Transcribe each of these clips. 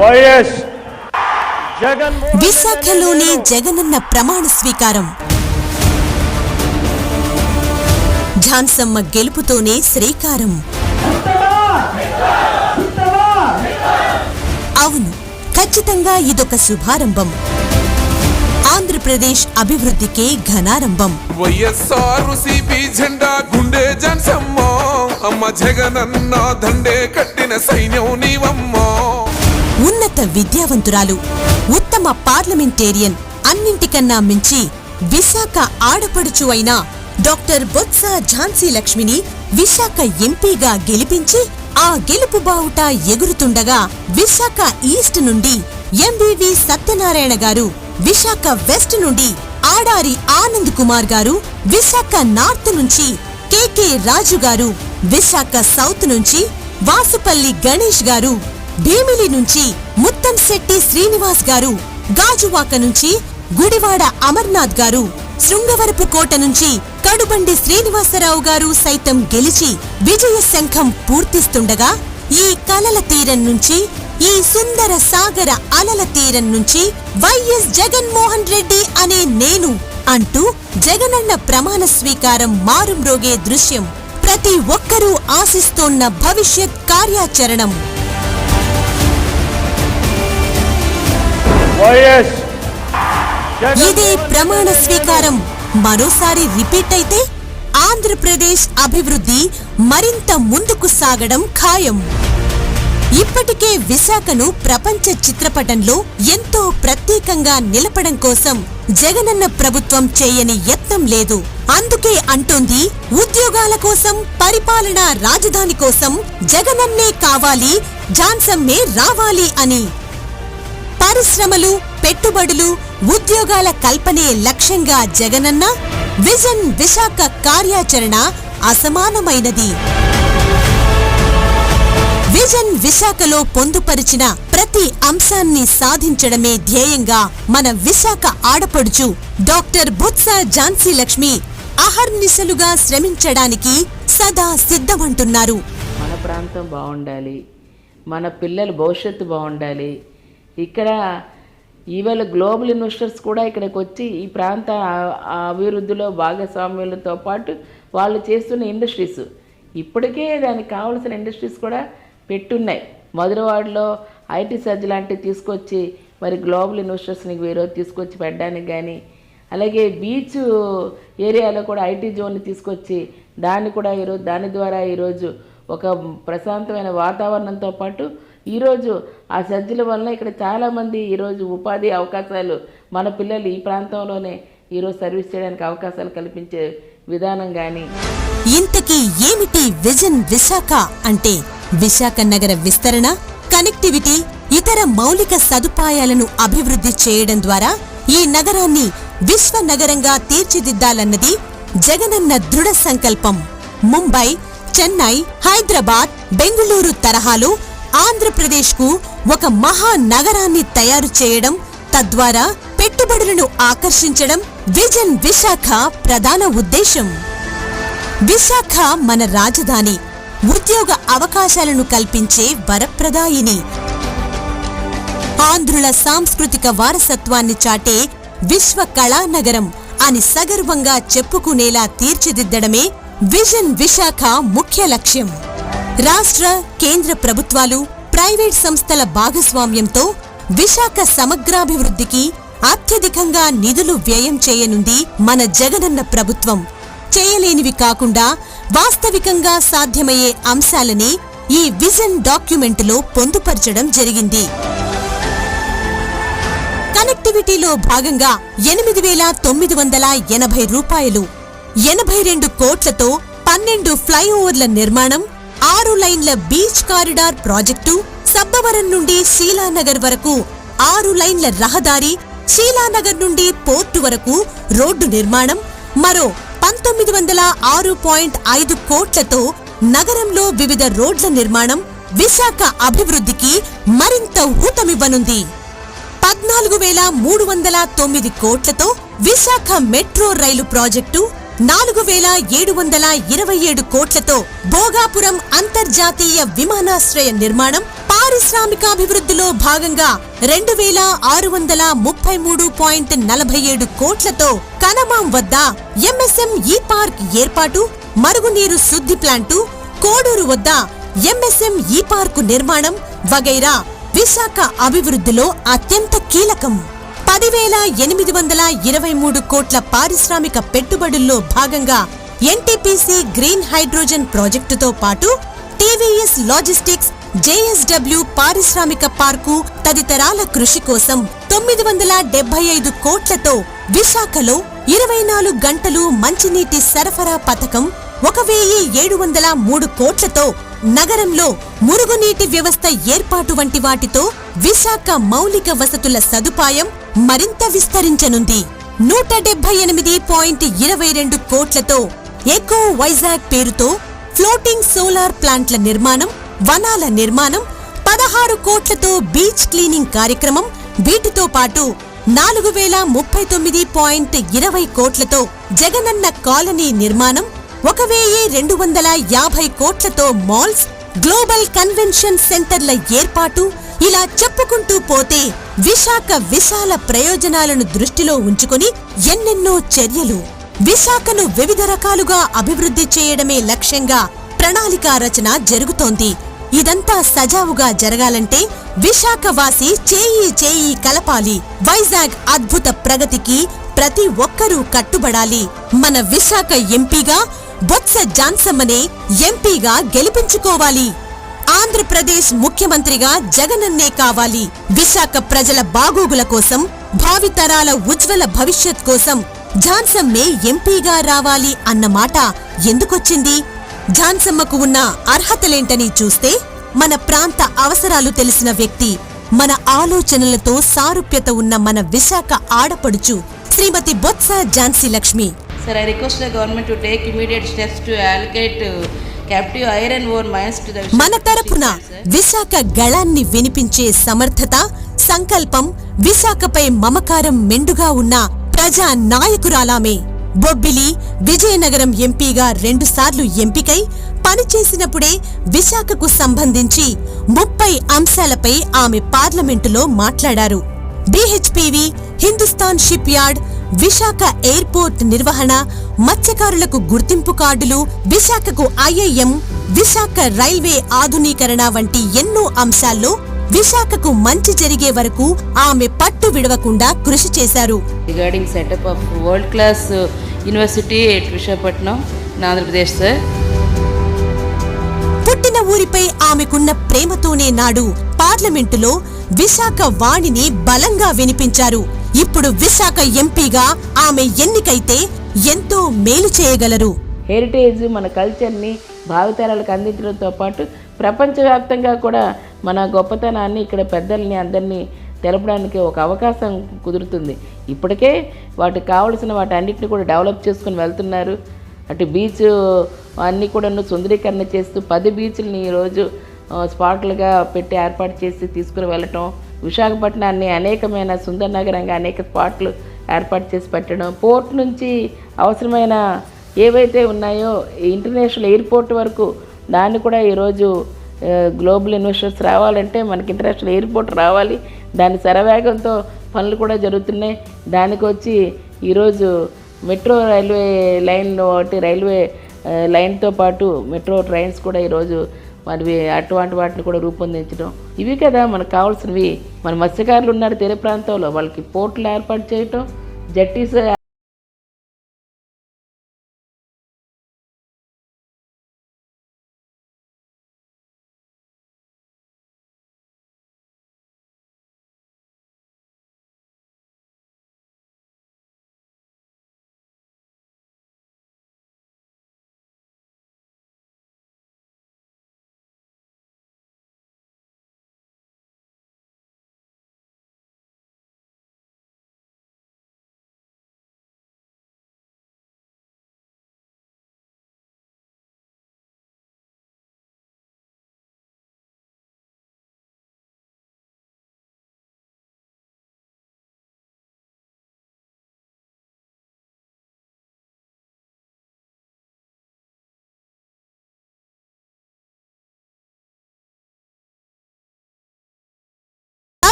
YS Jagan విశాఖలోనే Jagananna ప్రమాణ స్వీకారం. ఝాన్సమ్మ గెలుపుతోనే శ్రీకారం. అవును ఖచ్చితంగా ఇదొక శుభారంభం. ఆంధ్రప్రదేశ్ అభివృద్ధికే ఘనారంభం. వైఎస్ఆర్ జెండా గుండె జన్సమ్మో అమ్మ జగనన్న దండే కట్టిన సైన్యం నీవమ్మో. ఉన్నత విద్యావంతురాలు ఉత్తమ పార్లమెంటేరియన్ అన్నింటికన్నా మించి విశాఖ ఆడపడుచు అయిన డాక్టర్ బొత్స ఝాన్సీ లక్ష్మిని విశాఖ ఎంపీగా గెలిపించి ఆ గెలుపు బావుట ఎగురుతుండగా విశాఖ ఈస్ట్ నుండి ఎంవివి సత్యనారాయణ గారు విశాఖ వెస్ట్ నుండి ఆడారి ఆనంద్ కుమార్ గారు విశాఖ నార్త్ నుంచి కెకె రాజు గారు విశాఖ సౌత్ నుంచి వాసుపల్లి గణేష్ గారు భీమిలి నుంచి ముత్తం శెట్టి శ్రీనివాస్ గారు గాజువాక నుంచి గుడివాడ అమర్నాథ్ గారు శృంగవరపు కోట నుంచి కడుబండి శ్రీనివాసరావు గారు సైతం గెలిచి విజయ శంఖం పూర్తిస్తుండగా ఈ కలల తీరం నుంచి ఈ సుందర సాగర అలల తీరం నుంచి వైఎస్ జగన్మోహన్ రెడ్డి అనే నేను అంటూ జగనన్న ప్రమాణ స్వీకారం మారుమ్రోగే దృశ్యం. ప్రతి ఒక్కరూ ఆశిస్తోన్న భవిష్యత్ కార్యాచరణం. ఇదే ప్రమాణ స్వీకారం. మరోసారి రిపీట్ అయితే ఆంధ్రప్రదేశ్ అభివృద్ధి మరింత ముందుకు సాగడం ఖాయం. ఇప్పటికే విశాఖను ప్రపంచ చిత్రపటంలో ఎంతో ప్రత్యేకంగా నిలపడం కోసం జగనన్న ప్రభుత్వం చేయని యత్నం లేదు. అందుకే అంటోంది ఉద్యోగాల కోసం పరిపాలనా రాజధాని కోసం జగనన్నే కావాలి జాన్సమ్మే రావాలి అని. పరిశ్రమలు పెట్టుబడులు ఉద్యోగాల కల్పనే లక్ష్యంగా జగనన్న విజన్ విశాఖ కార్యాచరణ అసమానమైనది. విజన్ విశాఖలో పొందుపరిచిన ప్రతి అంశాన్ని సాధించడమే ధ్యేయంగా మన విశాఖ ఆడపడుచు డాక్టర్ బుత్స ఝాన్సీ లక్ష్మి అహర్నిశలుగా శ్రమించడానికి సదా సిద్ధమంటున్నారు. మన ప్రాంతం బాగుండాలి మన పిల్లల భవిష్యత్తు బాగుండాలి ఇక్కడ ఈవేళ గ్లోబల్ ఇన్వెస్టర్స్ కూడా ఇక్కడికి వచ్చి ఈ ప్రాంత అభివృద్ధిలో భాగస్వామ్యులతో పాటు వాళ్ళు చేస్తున్న ఇండస్ట్రీస్. ఇప్పటికే దానికి కావాల్సిన ఇండస్ట్రీస్ కూడా పెట్టున్నాయి. మధురవాడలో ఐటీ సర్జ్ లాంటివి తీసుకొచ్చి మరి గ్లోబల్ ఇన్వెస్టర్స్ని వేరే తీసుకొచ్చి పెట్టడానికి కానీ అలాగే బీచ్ ఏరియాలో కూడా ఐటీ జోన్ని తీసుకొచ్చి దాన్ని కూడా ఈరోజు దాని ద్వారా ఈరోజు ఒక ప్రశాంతమైన వాతావరణంతో పాటు ఈరోజు ఆ సజ్జల వలన ఇక్కడ చాలామంది ఈరోజు ఉపాధి అవకాశాలు మన పిల్లలు ఈ ప్రాంతంలోనే ఈరోజు సర్వీస్ చేయడానికి అవకాశాలు కల్పించే విధానం కానీ ఇంతకీ ఏమిటి విజన్ విశాఖ అంటే విశాఖ నగర విస్తరణ కనెక్టివిటీ ఇతర మౌలిక సదుపాయాలను అభివృద్ధి చేయడం ద్వారా ఈ నగరాన్ని విశ్వ నగరంగా తీర్చిదిద్దాలన్నది జగనన్న దృఢ సంకల్పం. ముంబై చెన్నై హైదరాబాద్ బెంగుళూరు తరహాలో ఆంధ్రప్రదేశ్కు ఒక మహా నగరాన్ని తయారు చేయడం తద్వారా పెట్టుబడులను ఆకర్షించడం విజన్ విశాఖ ప్రధాన ఉద్దేశం. విశాఖ మన రాజధాని ఉద్యోగ అవకాశాలను కల్పించే వరప్రదాయిని. ఆంధ్రుల సాంస్కృతిక వారసత్వాన్ని చాటే విశ్వ కళానగరం అని సగర్వంగా చెప్పుకునేలా తీర్చిదిద్దడమే విజన్ విశాఖ ముఖ్య లక్ష్యం. రాష్ట్ర కేంద్ర ప్రభుత్వాలు ప్రైవేట్ సంస్థల భాగస్వామ్యంతో విశాఖ సమగ్రాభివృద్ధికి అత్యధికంగా నిధులు వ్యయం చేయనుంది మన జగనన్న ప్రభుత్వం. చేయలేనివి కాకుండా వాస్తవికంగా సాధ్యమయ్యే అంశాలని ఈ విజన్ డాక్యుమెంటులో పొందుపరచడం జరిగింది. కనెక్టివిటీలో భాగంగా ఎనిమిది వేల తొమ్మిది వందల ఎనభై రూపాయలు ఎనభై రెండు కోట్లతో పన్నెండు ఫ్లైఓవర్ల నిర్మాణం ఆరు లైన్ల బీచ్ కారిడార్ ప్రాజెక్టు సబ్బవరం నుండి శీలానగర్ వరకు ఆరు లైన్ల రహదారి శీలానగర్ నుండి పోర్టు వరకు రోడ్డు నిర్మాణం మరో పంతొమ్మిది వందల ఆరు పాయింట్ ఐదు కోట్లతో నగరంలో వివిధ రోడ్ల నిర్మాణం విశాఖ అభివృద్ధికి మరింత ఊతమివ్వనుంది. పద్నాలుగు వేల మూడు వందల తొమ్మిది కోట్లతో విశాఖ మెట్రో రైలు ప్రాజెక్టు నాలుగు వేల ఏడు వందల ఇరవై ఏడు కోట్లతో భోగాపురం అంతర్జాతీయ విమానాశ్రయ నిర్మాణం పారిశ్రామికాభివృద్ధిలో భాగంగా రెండు వేల ఆరు వందల ముప్పై మూడు పాయింట్ నలభై ఏడు కోట్లతో కనమాం వద్ద ఎంఎస్ఎం ఈ పార్క్ ఏర్పాటు మరుగునీరు శుద్ధి ప్లాంటు కోడూరు వద్ద ఎంఎస్ఎం ఈ పార్కు నిర్మాణం వగైరా విశాఖ అభివృద్ధిలో అత్యంత కీలకం. పదివేల ఎనిమిది వందల ఇరవై మూడు కోట్ల పారిశ్రామిక పెట్టుబడుల్లో భాగంగా ఎన్టీపీసీ గ్రీన్ హైడ్రోజన్ ప్రాజెక్టుతో పాటు టీవీఎస్ లాజిస్టిక్స్ జేఎస్డబ్ల్యూ పారిశ్రామిక పార్కు తదితరాల కృషి కోసం తొమ్మిది వందల డెబ్బై ఐదు కోట్లతో విశాఖలో ఇరవై నాలుగు గంటలు మంచినీటి సరఫరా పథకం ఒక వెయ్యి ఏడు వందల మూడు కోట్లతో నగరంలో మురుగునీటి వ్యవస్థ ఏర్పాటు వంటి వాటితో విశాఖ మౌలిక వసతుల సదుపాయం మరింత విస్తరించనుంది. నూట డెబ్బై ఎనిమిది పాయింట్ ఇరవై రెండు కోట్లతో ఎకో వైజాగ్ పేరుతో ఫ్లోటింగ్ సోలార్ ప్లాంట్ల నిర్మాణం వనాల నిర్మాణం పదహారు కోట్లతో బీచ్ క్లీనింగ్ కార్యక్రమం వీటితో పాటు నాలుగు వేల ముప్పై తొమ్మిది పాయింట్ ఇరవై కోట్లతో జగనన్న కాలనీ నిర్మాణం ఒక వెయ్యి రెండు వందల యాభై కోట్లతో మాల్స్ గ్లోబల్ కన్వెన్షన్ సెంటర్ల ఏర్పాటు ఇలా చెప్పుకుంటూ పోతే విశాఖ విశాల ప్రయోజనాలను దృష్టిలో ఉంచుకొని ఎన్నెన్నో చర్యలు. విశాఖను వివిధ రకాలుగా అభివృద్ధి చేయడమే లక్ష్యంగా ప్రణాళికా రచన జరుగుతోంది. ఇదంతా సజావుగా జరగాలంటే విశాఖవాసి చేయి చేయి కలపాలి. వైజాగ్ అద్భుత ప్రగతికి ప్రతి ఒక్కరూ కట్టుబడాలి. మన విశాఖ ఎంపీగా బొత్స జాన్సమ్మనే ఎంపీగా గెలిపించుకోవాలి. ఆంధ్రప్రదేశ్ ముఖ్యమంత్రిగా జగనన్నే కావాలి. విశాఖ ప్రజల బాగోగుల కోసం భావితరాల ఉజ్వల భవిష్యత్ కోసం ఝాన్సమ్మే ఎంపీగా రావాలి అన్న మాట ఎందుకొచ్చింది? ఝాన్సమ్మకు ఉన్న అర్హతలేంటని చూస్తే మన ప్రాంత అవసరాలు తెలిసిన వ్యక్తి మన ఆలోచనలతో సారూప్యత ఉన్న మన విశాఖ ఆడపడుచు Shrimati Botsa Jhansi Lakshmi. Sir, I request the government to take immediate steps to allocate uh, captive iron ore mines to the మన తరపున విశాఖ గళాన్ని వినిపించే సమర్థత సంకల్పం విశాఖపై మమకారం మెండుగా ఉన్న ప్రజా నాయకురాలామే. బొబ్బిలి విజయనగరం ఎంపీగా రెండుసార్లు ఎంపికై పనిచేసినప్పుడే విశాఖకు సంబంధించి ముప్పై అంశాలపై ఆమె పార్లమెంటులో మాట్లాడారు. BHPV Hindustan shipyard Visakha airport నిర్వహణ మత్స్యకారులకు గుర్తింపు కార్డులు విశాఖకు ఐఐఎం విశాఖ రైల్వే ఆధునీకరణ వంటి ఎన్నో అంశాల్లో విశాఖకు మంచి జరిగే వరకు ఆమె పట్టు విడవకుండా కృషి చేశారు class uh, university at Visakhapatnam in Andhra Pradesh, sir. పుట్టిన ఊరిపై ఆమెకున్న ప్రేమతోనే నాడు పార్లమెంటులో విశాఖ వాణిని బలంగా వినిపించారు ఇప్పుడు విశాఖ ఎంపీగా ఆమె ఎన్నికైతే ఎంతో మేలు చేయగలరు. హెరిటేజ్ మన కల్చర్ని భావితరాలకు అందించడంతో పాటు ప్రపంచవ్యాప్తంగా కూడా మన గొప్పతనాన్ని ఇక్కడ పెద్దల్ని అందరినీ తెలపడానికి ఒక అవకాశం కుదురుతుంది. ఇప్పటికే వాటికి కావలసిన వాటి అన్నిటిని కూడా డెవలప్ చేసుకుని వెళ్తున్నారు. అటు బీచ్ అన్నీ కూడా సుందరీకరణ చేస్తూ పది బీచ్లని ఈరోజు స్పాట్లుగా పెట్టి ఏర్పాటు చేసి తీసుకుని వెళ్ళటం విశాఖపట్నాన్ని అనేకమైన సుందర నగరంగా అనేక స్పాట్లు ఏర్పాటు చేసి పెట్టడం పోర్ట్ నుంచి అవసరమైన ఏవైతే ఉన్నాయో ఇంటర్నేషనల్ ఎయిర్పోర్ట్ వరకు దాన్ని కూడా ఈరోజు గ్లోబల్ ఇన్వెస్టర్స్ రావాలంటే మనకి ఇంటర్నేషనల్ ఎయిర్పోర్ట్ రావాలి. దాని శరవేగంతో పనులు కూడా జరుగుతున్నాయి. దానికి వచ్చి ఈరోజు మెట్రో రైల్వే లైన్ ఒకటి రైల్వే లైన్తో పాటు మెట్రో ట్రైన్స్ కూడా ఈరోజు మరి అటువంటి వాటిని కూడా రూపొందించడం. ఇవి కదా మనకు కావాల్సినవి. మన మత్స్యకారులు ఉన్నారు తీర ప్రాంతంలో. వాళ్ళకి పోర్టులు ఏర్పాటు చేయటం జట్టీస్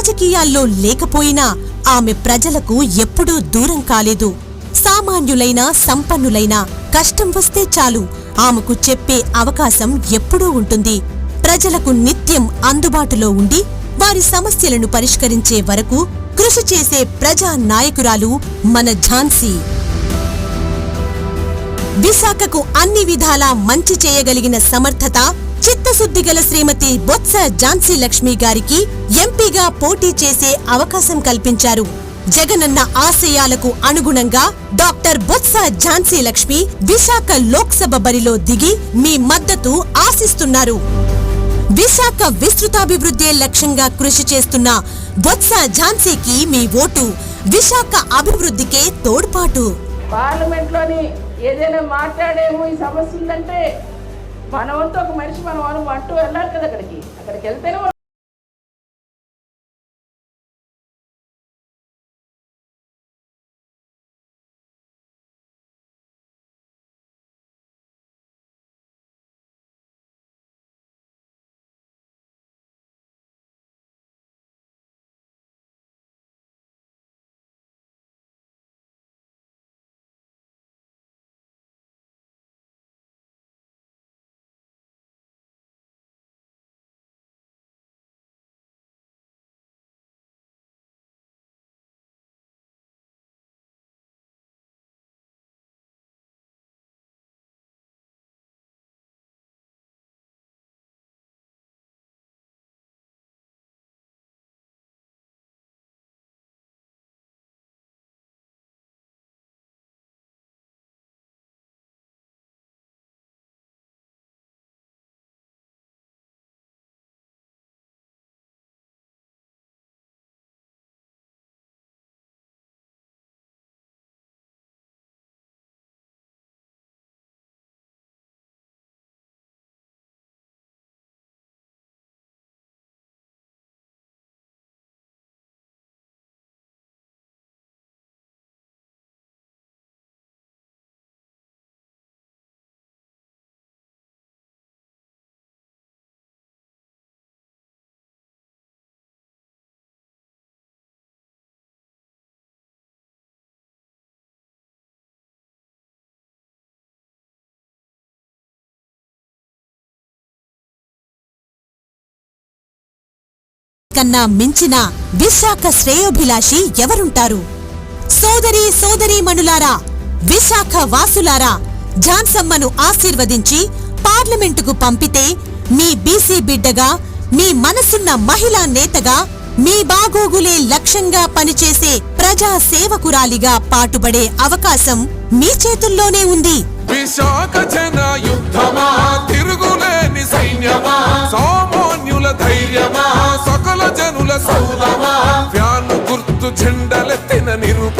రాజకీయాల్లో లేకపోయినా ఆమె ప్రజలకు ఎప్పుడూ దూరం కాలేదు. సామాన్యులైన సంపన్నులైన కష్టం వస్తే చాలు. ఆమెకు చెప్పే అవకాశం ఎప్పుడూ ఉంటుంది. ప్రజలకు నిత్యం అందుబాటులో ఉండి వారి సమస్యలను పరిష్కరించే వరకు కృషి చేసే ప్రజా నాయకురాలు మన ఝాన్సీ. విశాఖకు అన్ని విధాలా మంచి చేయగలిగిన సమర్థత చిత్తశుద్ధి గల శ్రీమతి బొత్స ఝాన్సీ లక్ష్మి గారికి ఎంపీగా పోటీ చేసే అవకాశం కల్పించారు. జగనన్న ఆశయాలకు అనుగుణంగా డాక్టర్ బొత్స ఝాన్సీ లక్ష్మి విశాఖ లోక్సభ బరిలో దిగి మీ మద్దతు ఆశిస్తున్నారు. విశాఖ విస్తృతాభివృద్ధే లక్ష్యంగా కృషి చేస్తున్న బొత్స ఝాన్సీకి మీ ఓటు విశాఖ అభివృద్ధికే తోడ్పాటు. పార్లమెంట్లోని ఏదైనా మాట్లాడేమో ఈ సమస్య ఉందంటే మన వంతు ఒక మనిషి మనం వాళ్ళు అంటూ వెళ్ళాలి కదా అక్కడికి. అక్కడికి వెళ్తేనే కన్నా మించిన విశాఖ శ్రేయోభిలాషి ఎవరుంటారు? సోదరి సోదరీ మణులారా విశాఖ వాసులారా ఝాన్సమ్మను ఆశీర్వదించి పార్లమెంటుకు పంపితే మీ బీసీ బిడ్డగా మీ మనసున్న మహిళా నేతగా మీ బాగోగులే లక్ష్యంగా పనిచేసే ప్రజా సేవకురాలిగా పాటుపడే అవకాశం మీ చేతుల్లోనే ఉంది. విశాఖ జన యుద్ధమా తిరుగులేని సైన్యమా సామాన్యుల ధైర్యమా సకల జనుల సౌదమా వ్యాను గుర్తు చెండలెత్తిన నిరూప